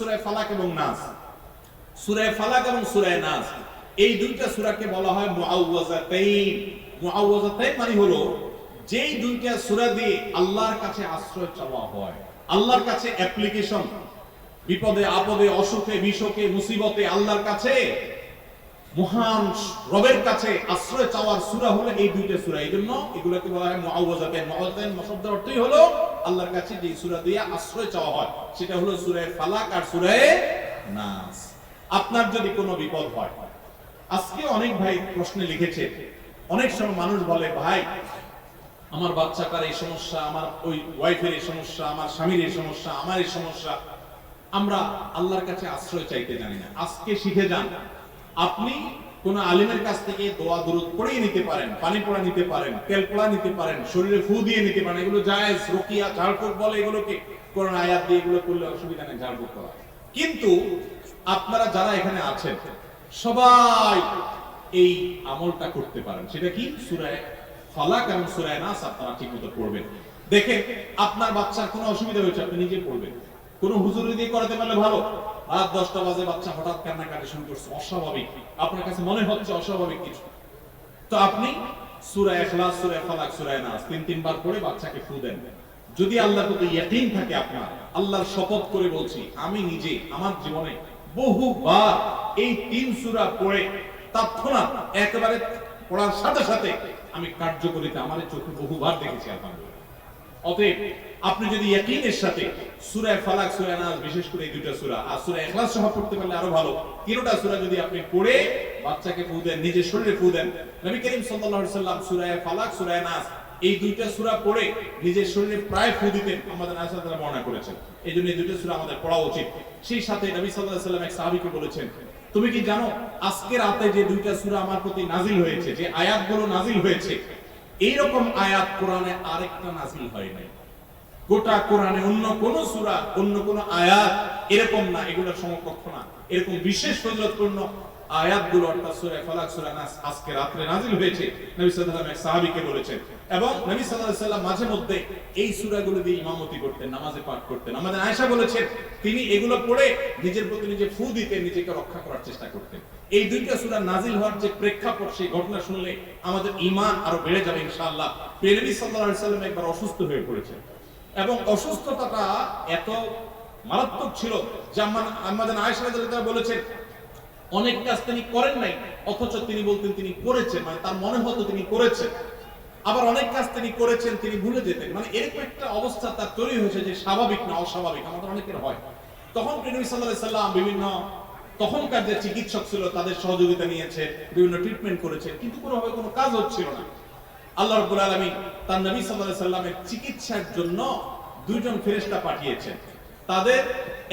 সুরায় ফালাক এবং নাস। সুরায় ফালাক এবং সুরায় নাস। এই দুইটা সুরাকে বলা হয় মানে হলো যেই দুইটা সুরা দিয়ে আল্লাহর কাছে আশ্রয় চাওয়া হয়। আল্লাহর কাছে অ্যাপ্লিকেশন বিপদে, আপদে, অসুখে বিশোকে মুসিবতে আল্লাহর কাছে মহান রবের কাছে আশ্রয় চাওয়ার সূরা হলো এই দুইটা সূরা। এই জন্য এগুলোকে বলা হয় মুআউযাতাইন মুআউযাতাইন শব্দের অর্থই হলো আল্লাহর কাছে যে সূরা দিয়ে আশ্রয় চাওয়া হয়, সেটা হলো সূরা ফালাক আর সূরা নাস। আপনার যদি কোনো বিপদ হয়, আজকে অনেক ভাই প্রশ্নে লিখেছে, অনেক সময় মানুষ বলে, ভাই, আমার বাচ্চাটার এই সমস্যা, আমার ওই ওয়াইফের এই সমস্যা, আমার স্বামীর এই সমস্যা, আমার এই সমস্যা। আমরা আল্লাহর কাছে আশ্রয় চাইতে জানি না। আজকে শিখে যান আপনি কোন আলিমের কাছ থেকে দোয়া দরুদ পড়িয়ে নিতে পারেন, পানি পড়া নিতে পারেন, তেল পড়া নিতে পারেন, শরীরে ফু দিয়ে নিতে পারেন, এগুলো জায়েজ, রকিয়া, ঝাড়ফুঁক বলে এগুলোকে কোরআন আয়াত দিয়ে এগুলো করলে অসুবিধা নেই, ঝাড়ফুঁক করা। কিন্তু আপনারা যারা এখানে আছেন, সবাই এই আমলটা করতে পারেন। সেটা কি? সুরায় ফালাক এবং সুরায় নাস আপনারা ঠিক মতো পড়বেন। দেখেন, আপনার বাচ্চার কোনো অসুবিধা হয়েছে, আপনি নিজে পড়বেন। কোন হুজুরি দিয়ে করাতে পারলে ভালো। রাত দশটা বাজে বাচ্চা হঠাৎ কান্নাকাটি শুরু করছে, অস্বাভাবিক। আপনার কাছে মনে হচ্ছে অস্বাভাবিক কিছু? তো আপনি সূরা ইখলাস, সূরা ফালাক নাস তিন তিনবার বাচ্চাকে ফু দেন। যদি ইয়াকিন থাকে আপনার, আল্লাহর শপথ করে বলছি, আমি নিজে, আমার জীবনে বহুবার এই তিন সূরা পড়ে তৎক্ষণাৎ একেবারে পড়ার সাথে সাথে আমি কার্যকরিতা আমার চোখে বহুবার দেখেছি, আলহামদুলিল্লাহ। অতএব আপনি যদি ইয়াকিনের সাথে সূরা ফালাক, সূরা নাস, বিশেষ করে এই দুইটা সূরা, আর সূরা ইখলাস সহ পড়তে পারলে আরও ভালো। তিনটা সূরা যদি আপনি পড়ে বাচ্চাকে ফু দেন, নিজের শরীরে ফু দেন, নবী করিম সাল্লাল্লাহু আলাইহি সাল্লাম সূরা ফালাক, সূরা নাস, এই দুইটা সূরা পড়ে নিজের শরীরে প্রায় ফু দিতেন, আমাদের আয়েশা তাআলা বর্ণনা করেছেন। এই জন্য এই দুইটা সূরা আমাদের পড়া উচিত। সেই সাথে নবী সাল্লাল্লাহু আলাইহি সাল্লাম এক সাহাবীকে বলেছেন, তুমি কি জানো, আজকে রাতে যে দুইটা সূরা আমার প্রতি নাজিল হয়েছে, যে আয়াতগুলো নাজিল হয়েছে, এইরকম আয়াত কোরআনে আরেকটা নাজিল হয় নাই। গোটা কোরআনে অন্য কোন সূরা, অন্য কোন আয়াত এরকম না, এগুলো সমকক্ষ না। এরকম বিশেষ ফজিলতপূর্ণ আয়াতগুলো অর্থাৎ ফালাক নাস আজকে হয়েছে, নবী সাল্লাল্লাহু আলাইহি সাহাবীকে বলেছেন। এবং নবী সাল্লাল্লাহু আলাইহি সাল্লাম মাঝে মধ্যে এই দিয়ে ইমামতি করতেন, নামাজে পাঠ করতেন। আমাদের আয়েশা বলেছেন, তিনি এগুলো পড়ে নিজের প্রতি নিজে ফু দিতে নিজেকে রক্ষা করার চেষ্টা করতেন। এই দুইটা সূরা নাজিল হওয়ার যে প্রেক্ষাপট, সেই ঘটনা শুনলে আমাদের ঈমান আরও বেড়ে যাবে ইনশাআল্লাহ। নবী সাল্লাল্লাহু আলাইহি সাল্লাম একবার অসুস্থ হয়ে পড়েছেন। এবং অসুস্থতাটা এত মারাত্মক ছিল যে আমাদের রাদিয়াল্লাহু বলেছেন, অনেক কাজ তিনি করেন নাই, অথচ তিনি বলতেন তিনি করেছেন মানে তার মনে হতো তিনি করেছেন। আবার অনেক কাজ তিনি করেছেন, তিনি ভুলে যেতেন। মানে এরকম একটা অবস্থা তার তৈরি হয়েছে যে স্বাভাবিক না অস্বাভাবিক, আমাদের অনেকের হয়। তখন নবী সাল্লাল্লাহু সাল্লাম বিভিন্ন তখনকার যে চিকিৎসক ছিল, তাদের সহযোগিতা নিয়েছে, বিভিন্ন ট্রিটমেন্ট করেছে, কিন্তু কোনোভাবে কোনো কাজ হচ্ছিল না। আল্লাহ রাব্বুল আলামিন তার নবী আলাইহি সাল্লামের চিকিৎসার জন্য দুইজন ফেরেশতা পাঠিয়েছেন। তাদের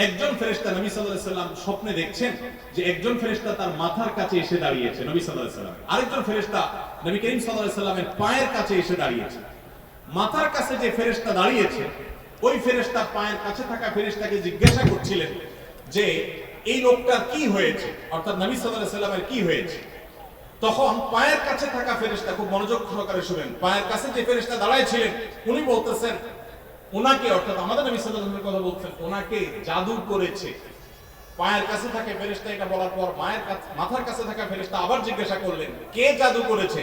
একজন ফেরেশতা নবী আলাইহি সাল্লাম স্বপ্নে দেখছেন যে একজন ফেরেশতা তার মাথার কাছে এসে দাঁড়িয়েছে নবী আলাইহি সাল্লাম। আরেকজন ফেরেশতা নবী করিম আলাইহি সাল্লামের পায়ের কাছে এসে দাঁড়িয়েছে। মাথার কাছে যে ফেরেশতা দাঁড়িয়েছে, ওই ফেরেশতা পায়ের কাছে থাকা ফেরেশতাকে জিজ্ঞাসা করছিলেন যে, এই লোকটার কি হয়েছে? অর্থাৎ নবী আলাইহি সাল্লামের কি হয়েছে? তখন পায়ের কাছে থাকা ফেরেশতা খুব মনোযোগ সহকারে শুনেন। পায়ের কাছে যে ফেরেশতা দাঁড়ায় ছিলেন উনি বলতেছেন, ওনাকে, অর্থাৎ আমাদের নবী সাল্লাল্লাহু কথা বলছেন, ওনাকে জাদু করেছে। পায়ের কাছে থাকা ফেরেশতা এটা বলার পর মায়ের কাছে মাথার কাছে থাকা ফেরেশতা আবার জিজ্ঞাসা করলেন, কে জাদু করেছে?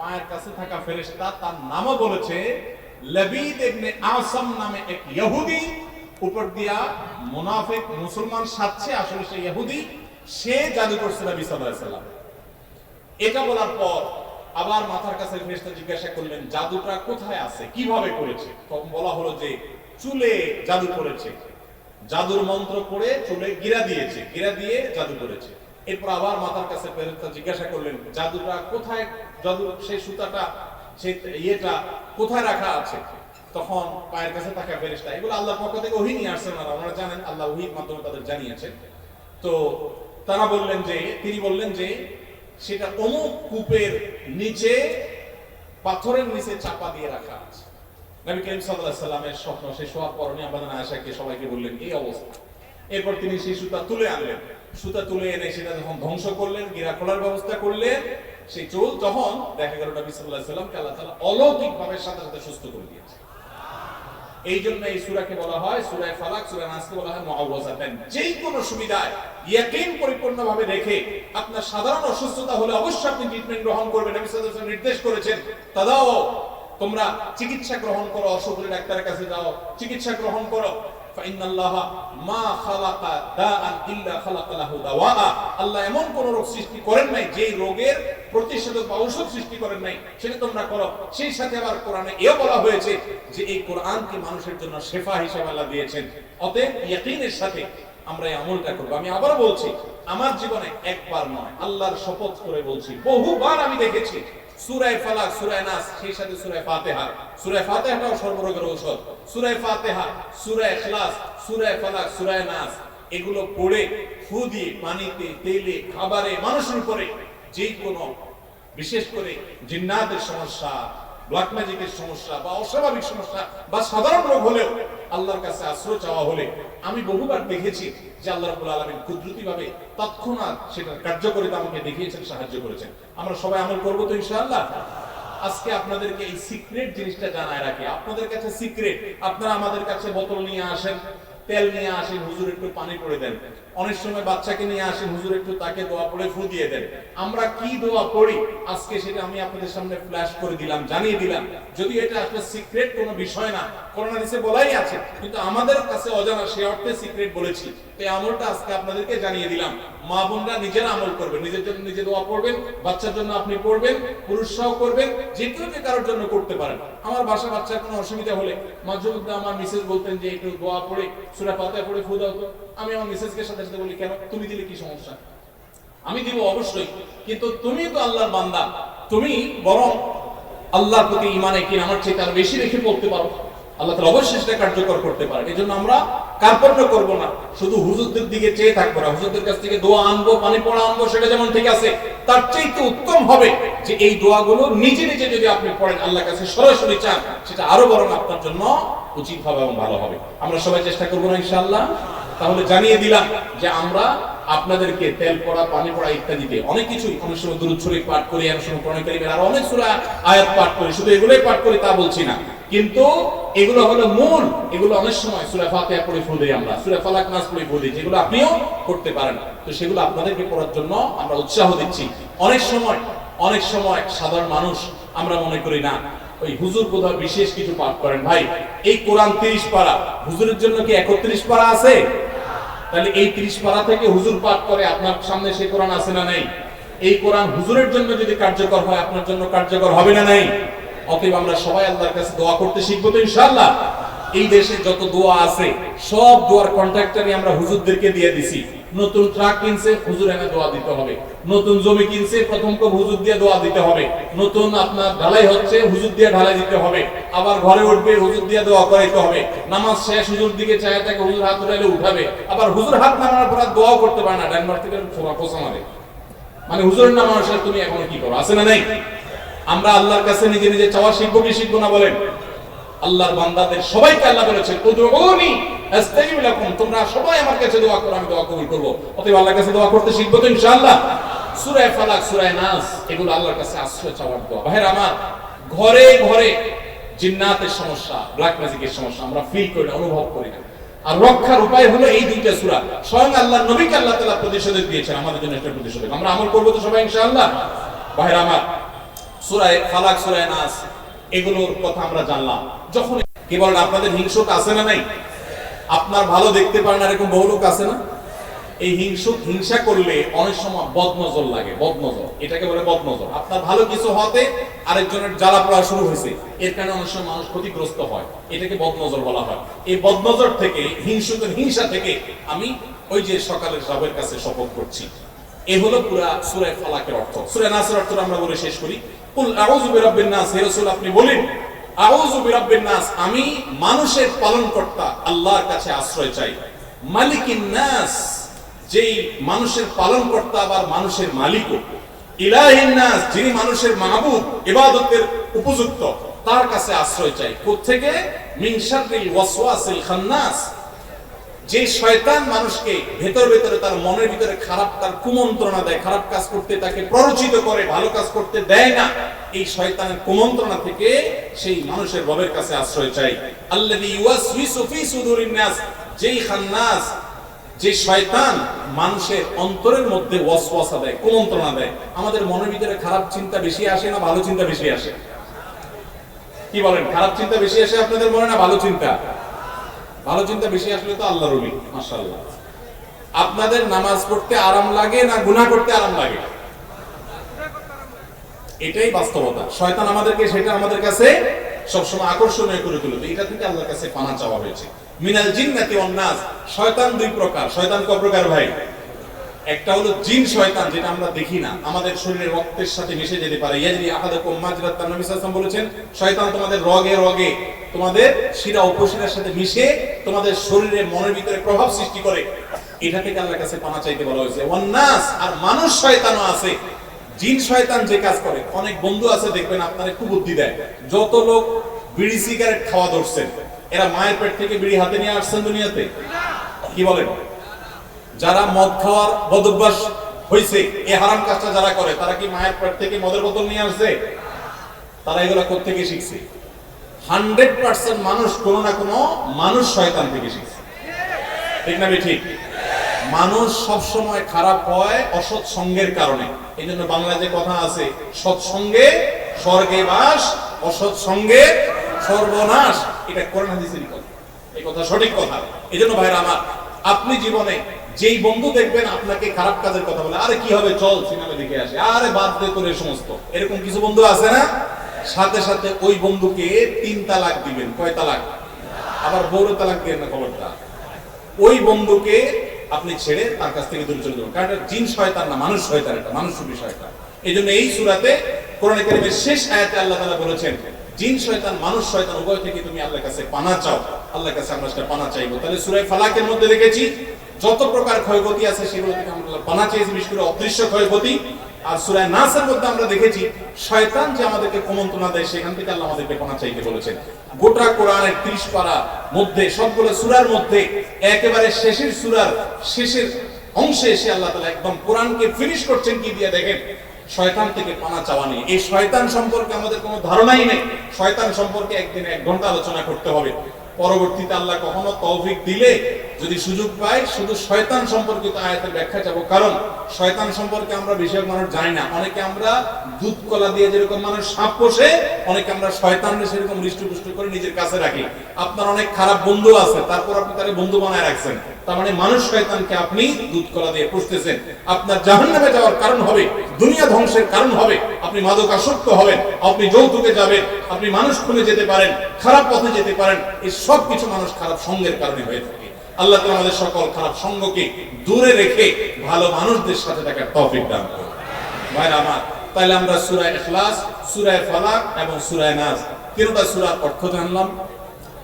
পায়ের কাছে থাকা ফেরেশতা তার নামও বলেছে, লবিদ ইবনে আসাম নামে এক ইহুদি। উপর দিয়া মুনাফিক মুসলমান সাচ্ছে আসলে সে ইহুদি, সে জাদু করছে নবী সাল্লাল্লাহু আলাইহি এটা বলার পর আবার মাথার কাছে ফেরেশতা জিজ্ঞাসা করলেন, জাদুটা কোথায় আছে? কীভাবে করেছে? তখন বলা হলো যে, চুলে জাদু করেছে। জাদুর মন্ত্র পড়ে চুলে গিরা দিয়েছে, গিরা দিয়ে জাদু করেছে। এরপর আবার মাথার কাছে ফেরেশতা জিজ্ঞাসা করলেন, জাদুটা কোথায়? জাদু, সেই সুতাটা, সেই ইয়েটা কোথায় রাখা আছে? তখন পায়ের কাছে থাকা ফেরেশতা এগুলো আল্লাহর পক্ষ থেকে ওহী নিয়ে আসছেন ওনারা ওনারা জানেন, আল্লাহ ওহীর মাধ্যমে তাদের জানিয়েছেন। তো তারা বললেন যে, তিনি বললেন যে সেটা অমুক কূপের নিচে, পাথরের নিচে চাপা দিয়ে রাখা আছে। নবী করিম সাল্লামের স্বপ্ন শেষ হওয়ার আমাদের সবাইকে বললেন, এই অবস্থা। এরপর তিনি সেই সুতা তুলে আনলেন। সুতা তুলে এনে সেটা যখন ধ্বংস করলেন, গিরা খোলার ব্যবস্থা করলেন, সেই চোল তখন দেখা গেল নবী সাল্লামকে আল্লাহ তাআলা অলৌকিকভাবে সাথে সাথে সুস্থ করে দিয়েছে। এই জন্য এই সুরাকে বলা হয় সুরায় ফালাক, সুরা নাসকে বলা হয় মুআওয়াযাতান যেই কোন সুবিধায় ইয়াকিন পরিপূর্ণভাবে রেখে আপনার সাধারণ অসুস্থতা হলে অবশ্যই আপনি ট্রিটমেন্ট গ্রহণ করবেন। নবী সাল্লাল্লাহু নির্দেশ করেছেন, তাদাও, তোমরা চিকিৎসা গ্রহণ করো, অসুখ ডাক্তারের কাছে যাও, চিকিৎসা গ্রহণ করো। মানুষের জন্য শেফা হিসেবে আল্লাহ দিয়েছেন। অতএব ইয়াকিনের সাথে আমরা এই আমলটা করব। আমি আবার বলছি, আমার জীবনে একবার নয়, আল্লাহর শপথ করে বলছি, বহুবার আমি দেখেছি। সুরায় ফালাক, সুরায় নাস, সেই সাথে সুরায় ফাতেহার সুরায় ফাতেহাটাও সর্বরোগের ঔষধ। সূরায়ে ফাতিহা, সূরায়ে সূরায়ে সূরায়ে নাস, এগুলো পড়ে পানিতে, তেলে, খাবারে, মানুষের উপরে যেই কোনো, বিশেষ করে সমস্যা ম্যাজিকের সমস্যা বা অস্বাভাবিক সমস্যা বা সাধারণ রোগ হলেও আল্লাহর কাছে আশ্রয় চাওয়া হলে আমি বহুবার দেখেছি যে আল্লাহ রাব্বুল আলামিন কুদরতি ভাবে তৎক্ষণাৎ সেটার কার্যকরিতা আমাকে দেখিয়েছেন, সাহায্য করেছেন। আমরা সবাই আমল করব তো ইনশাআল্লাহ? আজকে আপনাদেরকে এই সিক্রেট জিনিসটা জানায় রাখি। আপনাদের কাছে সিক্রেট আপনারা আমাদের কাছে বোতল নিয়ে আসেন, তেল নিয়ে আসেন, হুজুর একটু পানি পড়ে দেন। অনেক সময় বাচ্চাকে নিয়ে আসেন, হুজুর একটু তাকে দোয়া পড়ে ফু দিয়ে দেন। আমরা কি দোয়া পড়ি আজকে সেটা আমি আপনাদের সামনে ফ্ল্যাশ করে দিলাম, জানিয়ে দিলাম। যদি এটা আসলে সিক্রেট কোনো বিষয় না, করোনা বলাই আছে, কিন্তু আমাদের কাছে অজানা সে অর্থে সিক্রেট বলেছি। এই আমলটা আজকে আপনাদেরকে জানিয়ে দিলাম। মা বোনরা নিজেরা আমল করবেন, নিজের জন্য নিজে দোয়া পড়বেন, বাচ্চার জন্য আপনি পড়বেন পুরুষ সহ করবেন, যে কেউ যে কারোর জন্য করতে পারেন। আমার বাসা বাচ্চার কোনো অসুবিধা হলে মাঝে মধ্যে আমার মিসেস বলতেন যে একটু দোয়া পড়ে, সুরা পাতায় পড়ে ফু দাও তো। আমি আমার মিসেসকে সাথে সাথে বলি, কেন? তুমি দিলে কি সমস্যা? আমি দিব অবশ্যই, কিন্তু তুমি তো আল্লাহর বান্দা। তুমি বরং আল্লাহর প্রতি ইমানে কি আমার চেয়ে আরও বেশি রেখে পড়তে পারো। আল্লাহ তাআলা অবশ্যই সেটা কার্যকর করতে পারে এই জন্য আমরা কার্পণ্য করব না, শুধু হুজুরদের দিকে চেয়ে থাকব না। হুজুরদের কাছ থেকে দোয়া আনব, পানি আনব, সেটা যেমন ঠিক আছে, তার উত্তম হবে যে এই দোয়াগুলো নিজে নিজে যদি আপনি পড়েন, আল্লাহর কাছে সরাসরি চান, সেটা আরও বরং আপনার জন্য উচিত হবে এবং ভালো হবে। আমরা সবাই চেষ্টা করব না ইনশাল্লাহ তাহলে জানিয়ে দিলাম যে আমরা আপনাদেরকে তেল, পড়া, পানি পড়া ইত্যাদিতে অনেক কিছুই অনেক সময় দুরুদ শরীফ পাঠ করি অনেক সময় কোরআন কারীমের আর অনেক সূরা, আয়াত পাঠ করি, শুধু এগুলোই পাঠ করি তা বলছি না। কিন্তু এগুলো হলো মূল, এগুলো অনেক সময় সূরা ফাতিহা পড়ে ফুল দেই আমরা, সূরা ফালাক নাস পড়ে ফুল দিই, যেগুলো আপনিও করতে পারেন। তো সেগুলো আপনাদেরকে পড়ার জন্য আমরা উৎসাহ দিচ্ছি। অনেক সময় অনেক সময় সাধারণ মানুষ আমরা মনে করি না, ওই হুজুর বোধহয় বিশেষ কিছু পাঠ করেন। ভাই, এই কোরআন 30 পারা, হুজুরের জন্য কি 31 পারা আছে? তাহলে এই 30 পারা থেকে হুজুর পাঠ করে, আপনার সামনে সেই কোরআন আছে না নাই? এই কোরআন হুজুরের জন্য যদি কার্যকর হয়, আপনার জন্য কার্যকর হবে না নাই? অতএব আমরা সবাই আল্লাহর কাছে দোয়া করতে শিখব তো ইনশাআল্লাহ। এই দেশে যত দোয়া আছে, সব দোয়ার কন্ট্রাক্টরই আমরা হুজুরদেরকে দিয়ে দিছি। নতুন ট্রাক কিনছে হুজুর এনে দোয়া দিতে হবে। নতুন জমি কিনছে, প্রথম কো হুজুর দিয়ে দোয়া দিতে হবে। নতুন আপনার ঢালাই হচ্ছে, হুজুর দিয়ে ঢালাই দিতে হবে। আবার ঘরে উঠবে, হুজুর দিয়ে দোয়া করাইতে হবে। নামাজ শেষ, হুজুর দিকে চায় তাকে হুজুর হাত উঠাইলে উঠাবে। আবার হুজুর হাত নামানোর পর দোয়াও করতে পারে না ড্যানমার থেকে পোষা মারে। মানে হুজুরের নামানোর সাথে তুমি এখন কি করো, আছে না নাই? আমরা আল্লাহর কাছে নিজে নিজে চাওয়া শিখব কি শিখব না বলেন। আল্লাহর বান্দাদের সবাইকে আল্লাহ বলেছেন, উদউনি আস্তাজিব লাকুম। তোমরা সবাই আমার কাছে দোয়া করো, আমি দোয়া কবুল করব। অতএব আল্লাহর কাছে দোয়া করতে শিখব তো ইনশাআল্লাহ। সূরা ফালাক, সূরা নাস, এগুলো আল্লাহর কাছে আশ্রয় চাওয়ার দোয়া। ভাইরা আমার ঘরে ঘরে জিন্নাতের সমস্যা ব্ল্যাক ম্যাজিকের সমস্যা, আমরা ফিল করি না, অনুভব করি না। আর রক্ষার উপায় হলো এই দুইটা সূরা। স্বয়ং আল্লাহ নবীকে আল্লাহ তাআলা প্রতিশোধ দিয়েছেন, আমাদের জন্য একটা প্রতিশোধ আমরা আমল করব তো সবাই ইনশাআল্লাহ? ভাইরা আমার সূরায়ে ফালাক সূরায়ে নাস এগুলোর কথা আমরা জানলাম। যখন কি বলেন, আপনাদের হিংসুক আছে না নাই? আপনার ভালো দেখতে পারেন এরকম বহু লোক আছে না? এই হিংসুক, হিংসা করলে অনেক সময় বদনজর লাগে, বদনজর। এটাকে বলে বদনজর। আপনার ভালো কিছু হতে আরেকজনের জ্বালা পড়া শুরু হয়েছে। এর কারণে অনেক সময় মানুষ ক্ষতিগ্রস্ত হয়। এটাকে বদনজর বলা হয়। এই বদনজর থেকে, হিংসুকের হিংসা থেকে আমি ওই যে সকালের রাবের কাছে শপথ করছি। এ হলো পুরা সুরায় ফালাকের অর্থ। সূরা নাসের অর্থ আমরা বলে শেষ করি। আমি মানুষের আল্লাহর কাছে আশ্রয় চাই। যেই মানুষের আবার মানুষের যিনি মানুষের মাহবুব, ইবাদতের উপযুক্ত, তার কাছে আশ্রয় চাই। কোত্থেকে? মিন ওয়াসওয়াসিল খান্নাস। যে শয়তান মানুষকে ভেতর ভেতরে তার মনের ভিতরে খারাপ, তার কুমন্ত্রণা দেয়, খারাপ কাজ করতে তাকে প্ররোচিত করে, ভালো কাজ করতে দেয় না, এই শয়তানের কুমন্ত্রণা থেকে সেই মানুষের রবের কাছে আশ্রয় চাই। নাস, যেই খান্নাস, যে শয়তান মানুষের অন্তরের মধ্যে ওয়াসওয়াসা দেয়, কুমন্ত্রণা দেয়, আমাদের মনের ভিতরে খারাপ চিন্তা বেশি আসে না ভালো চিন্তা বেশি আসে? কি বলেন, খারাপ চিন্তা বেশি আসে আপনাদের মনে না ভালো চিন্তা? ভালো চিন্তা বেশি আসলে তো আল্লাহর রবি মাশাআল্লাহ। আপনাদের নামাজ পড়তে আরাম লাগে না গুনাহ করতে আরাম লাগে? এটাই বাস্তবতা। শয়তান আমাদেরকে সেটা আমাদের কাছে সবসময় আকর্ষণীয় করে তুলে এটা থেকে আল্লাহর কাছে পানা চাওয়া হয়েছে। মিনাল জিন্নাতি ওয়ান নাস। শয়তান দুই প্রকার। শয়তান ক প্রকার ভাই? একটা হলো জিন শয়তান, যেটা আমরা দেখি না। আমাদের শরীরের রক্তের সাথে মিশে যেতে পারে। ইয়াজরি আহাদাকুম মাজরাত নবী সাল্লাল্লাহু বলেছেন, শয়তান তোমাদের রগে রগে তোমাদের শিরা উপশিরার সাথে মিশে তোমাদের শরীরে মনের ভিতরে প্রভাব সৃষ্টি করে। এটা থেকে আল্লাহর কাছে পানা চাইতে বলা হয়েছে। ওয়ান নাস আর মানুষ শয়তানও আছে। জিন শয়তান যে কাজ করে, অনেক বন্ধু আছে, দেখবেন আপনারা খুব বুদ্ধি দেয়। যত লোক বিড়ি সিগারেট খাওয়া ধরছেন, এরা মায়ের পেট থেকে বিড়ি হাতে নিয়ে আসছেন দুনিয়াতে। কি বলেন? যারা মদ খাওয়ার বদভ্যাস হয়েছে এই হারাম কাজটা যারা করে, তারা কি মায়ের পেট থেকে মদের বোতল নিয়ে আসছে? তারা এগুলো কোথেকে শিখছে? হান্ড্রেড পার্সেন্ট মানুষ কোনো না কোনো মানুষ শয়তান থেকে শিখছে। ঠিক না ঠিক মানুষ সবসময় খারাপ হয় অসৎ সঙ্গের কারণে। এই জন্য বাংলায় যে কথা আছে সৎসঙ্গে স্বর্গে বাস, অসৎ সঙ্গে সর্বনাশ। এটা কোরআন হাদিসেরই কথা। এই কথা সঠিক কথা। এই জন্য ভাইরা আমার, আপনি জীবনে যেই বন্ধু দেখবেন আপনাকে খারাপ কাজের কথা বলে, আরে কি হবে, চল সিনেমা দেখে আসে। আরে বাদ দে তোর সমস্ত। এরকম কিছু বন্ধু আছে না? সাথে সাথে ওই বন্ধুকে তিন তালাক দিবেন। কয় তালাক? আবার বড় তালাক দিয়ে না খবরটা। ওই বন্ধুকে আপনি ছেড়ে তার কাছ থেকে দূরে চলে যাবেন। কারণ জিন শয়তান না, মানুষ শয়তান এটা মানুষ শয়তান। এই জন্য এই সুরাতে কোরআন কারিমের শেষ আয়াতে আল্লাহ তাআলা বলেছেন জিন শয়তান, মানুষ শয়তান, উভয় থেকে তুমি আল্লাহর কাছে পানা চাও। আল্লাহর কাছে আমরা সেটা পানা চাইব। তাহলে সূরা ফালাকের মধ্যে দেখেছি, যত প্রকার ক্ষয়ক্ষতি আছে সেগুলো থেকে আমরা পানা চেয়েছি, বিশেষ করে অদৃশ্য ক্ষয়ক্ষতি। আর সূরা নাসের মধ্যে আমরা দেখেছি, শয়তান যে আমাদেরকে কুমন্ত্রণা দেয়, সেখান থেকে আল্লাহ আমাদেরকে পানা চাইতে বলেছেন। গোটা কোরআনের 30 পারা মধ্যে, সবগুলো সূরার মধ্যে, একেবারে শেষের সূরার শেষের অংশে এসে আল্লাহ তাআলা একদম কোরআনকে ফিনিশ করছেন, কি দিয়ে দেখেন? শয়তান থেকে পানা চাওয়া নেই। এই শয়তান সম্পর্কে আমাদের কোনো ধারণাই নেই। শয়তান সম্পর্কে একদিন এক ঘণ্টা আলোচনা করতে হবে। পরবর্তীতে আল্লাহ কখনো তৌফিক দিলে যদি সুযোগ শুধু শয়তান সম্পর্কিত আয়াতের ব্যাখ্যা কারণ শয়তান সম্পর্কে আমরা বেশিরভাগ মানুষ জানি না। অনেকে আমরা দুধ কলা দিয়ে যেরকম মানুষ সাপ পোষে, অনেকে আমরা শয়তানরে সেরকম হৃষ্টপুষ্ট করে নিজের কাছে রাখি। আপনার অনেক খারাপ বন্ধু আছে, তারপর আপনি তাকে বন্ধু বানায় রাখছেন। তার মানে মানুষ শয়তানকে আপনি দুধ কলা দিয়ে পুষতেছেন। আপনার জাহান্নামে যাওয়ার কারণ হবে দুনিয়া ধ্বংসের কারণ হবে। আপনি মাদক আসক্ত হবেন, আপনি যৌতুকে যাবেন, আপনি মানুষ খুলে যেতে পারেন, খারাপ পথে যেতে পারেন, এই সব কিছু মানুষ খারাপ সঙ্গের কারণে হয়ে থাকে। আল্লাহ তাআলা আমাদের সকল খারাপ সঙ্গকে দূরে রেখে ভালো মানুষদের সাথে থাকার তৌফিক দান করুন। ভাইরা আমার তাহলে আমরা সুরায় ইখলাস সুরায় ফালাক এবং সুরায় নাজ তিনটা সুরার অর্থ জানলাম।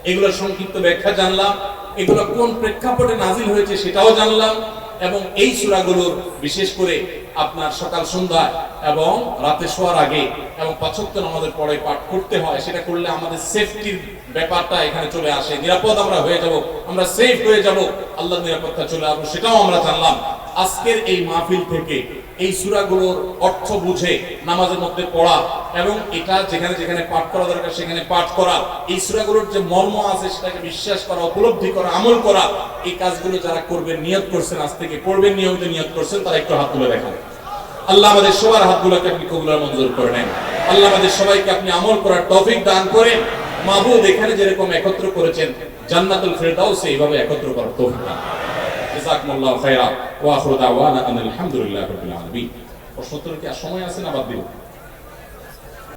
এগুলোর সংক্ষিপ্ত ব্যাখ্যা জানলাম। এগুলো কোন প্রেক্ষাপটে নাজিল হয়েছে সেটাও জানলাম। এবং এই সূরাগুলোর বিশেষ করে আপনার সকাল সন্ধ্যা এবং রাতে শোয়ার আগে এবং পাঁচত্তর আমাদের পরে পাঠ করতে হয়, সেটা করলে আমাদের সেফটির ব্যাপারটা এখানে চলে আসে। নিরাপদ আমরা হয়ে যাব, আমরা সেফ হয়ে যাব আল্লাহ নিরাপত্তা চলে আসব, সেটাও আমরা জানলাম। আজকের এই মাহফিল থেকে এই সূরাগুলোর অর্থ বুঝে, নামাজের মধ্যে পড়া এবং এটা যেখানে যেখানে পাঠ করা দরকার, সেখানে পাঠ করা। এই সূরাগুলোর যে মর্ম আছে, সেটাকে বিশ্বাস করা, উপলব্ধি করা, আমল করা, এই কাজগুলো যারা করবেন, নিয়ত করছেন, আজ থেকে করবেন নিয়মিত নিয়ত করছেন, তারা একটু হাত তুলে দেখান। আল্লাহ আমাদের সবার হাতগুলোকে আপনি কবুলার মঞ্জুর করে নেন। আল্লাহ আমাদের সবাইকে আপনি আমল করার তৌফিক দান করেন। মাহবুব এখানে যেরকম একত্র করেছেন, জান্নাতুল ফেরদাউসে এইভাবে একত্র করার তৌফিক দান জাযাকুমুল্লাহু খাইরা ওয়া আখিরু দাওয়ানা আনিল হামদুলিল্লাহি রাব্বিল আলামিন প্রশ্নোত্তর কি আর সময় আছে না বাদ দিব